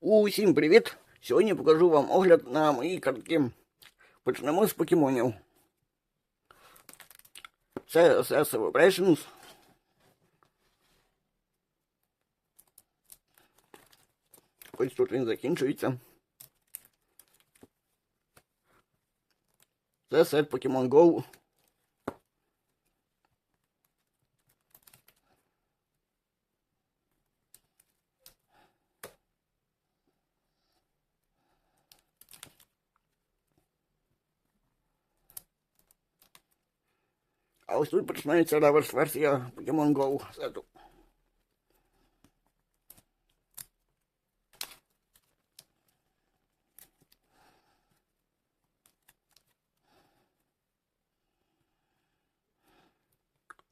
Усім привіт! Сьогодні покажу вам огляд на мої картки. Почнемо з покемонів. Це SS Vibrations. Ось тут він закінчується. Це сет Pokemon Go. Ось тут починається реверс-версія Pokemon Go сету.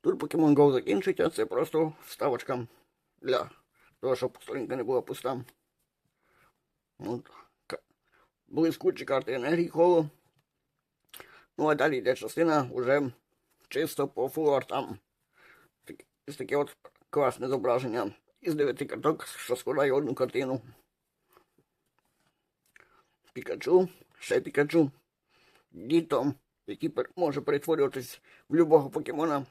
Тут Pokemon Go закінчиться, це просто вставочка для того, щоб сторінка не була пуста. От. Блискучі карти енергії коло. Ну а далі йде частина вже чисто по флуартам. Так, ось таке от класне зображення із дев'яти карток, що складає одну картину. Пікачу, ще Пікачу, дітом, який може перетворюватись в любого покемона.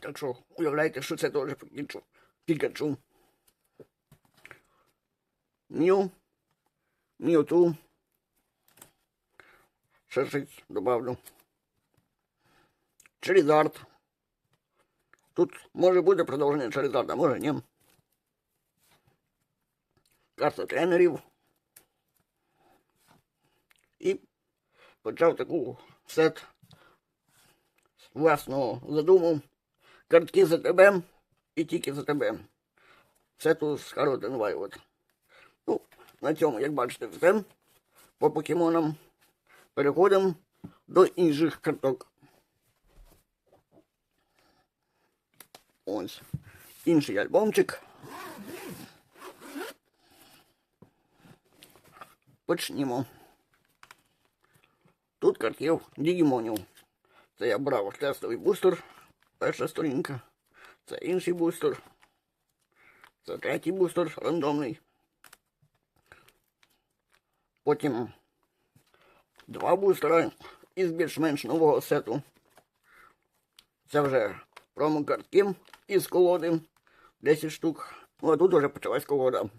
Так що уявляйте, що це теж Пікачу. Пікачу. М'ю, М'юту. Ще щось добавлю. Черезард. Тут може бути продовження Черезарда, може ні. Карта тренерів. І почав таку сет власного задуму. Картки за тебе і тільки за тебе. Все тут з Харотен Вайлот. Ну, на цьому, як бачите, все. По покемонам переходимо до інших карток. Ось. Інший альбомчик. Почнімо. Тут картів Дігімонів. Це я брав тестовий бустер. Перша сторінка. Це інший бустер. Це третій бустер рандомний. Потім два бустера із більш-менш нового сету. Це вже промокартки із колоди. 10 штук. Ну а тут вже почалась колода.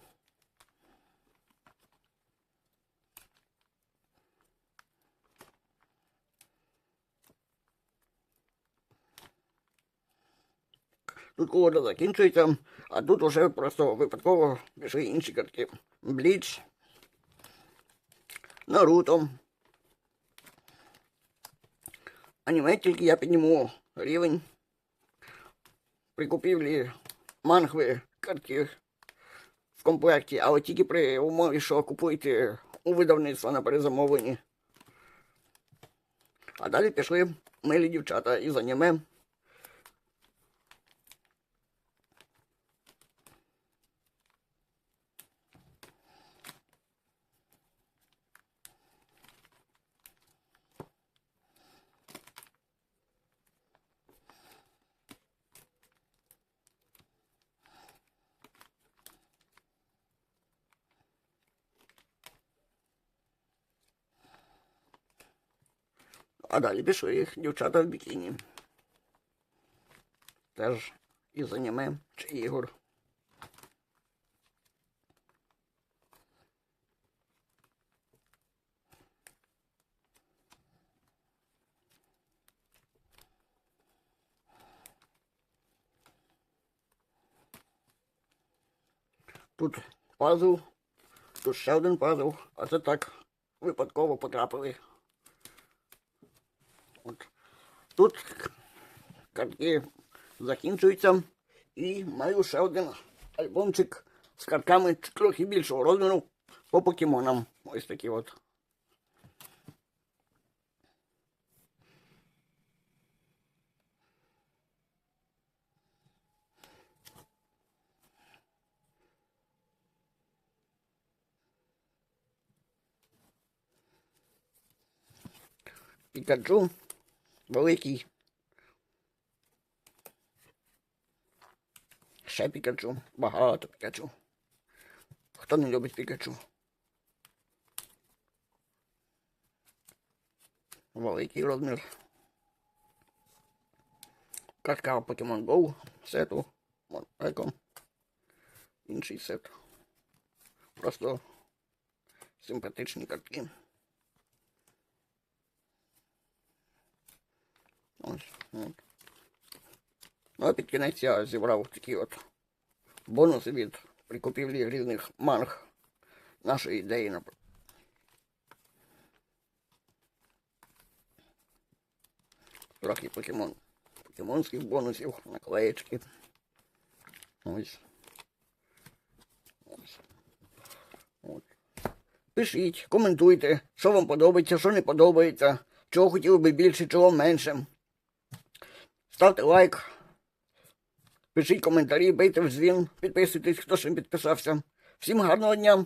Тут колода закінчується, а тут уже просто випадково пішли інші картки. Бліч. Наруто. Аніме я підніму рівень при мангви картки в комплекті, але тільки при умові, що купуєте у видавництва на перезамовленні. А далі пішли милі дівчата із аніме. А далі пішли їх дівчата в бікіні. Теж із аніме чи ігор. Тут пазл, тут ще один пазл, а це так випадково потрапили. От. Тут картки закінчуються і маю ще один альбомчик з картками трохи більшого розміру по покемонам. Ось такі от. Пікаджу великий. Ще Пікачу, багато Пікачу. Хто не любить Пікачу? Великий розмір. Картка Pokemon Go сету. Еком. Інший сет. Просто симпатичні картки. Ось. От. Ну, а під кінець я зібрав такі от бонуси від при купівлі різних манг нашої ідеї. напр- Трохи покемон. Покемонських бонусів, наклеєчки. Ось. Ось. От. Пишіть, коментуйте, що вам подобається, що не подобається, чого хотіли би більше, чого менше. Ставте лайк. Пишіть коментарі, бийте в дзвін, підписуйтесь, хто ще не підписався. Всім гарного дня!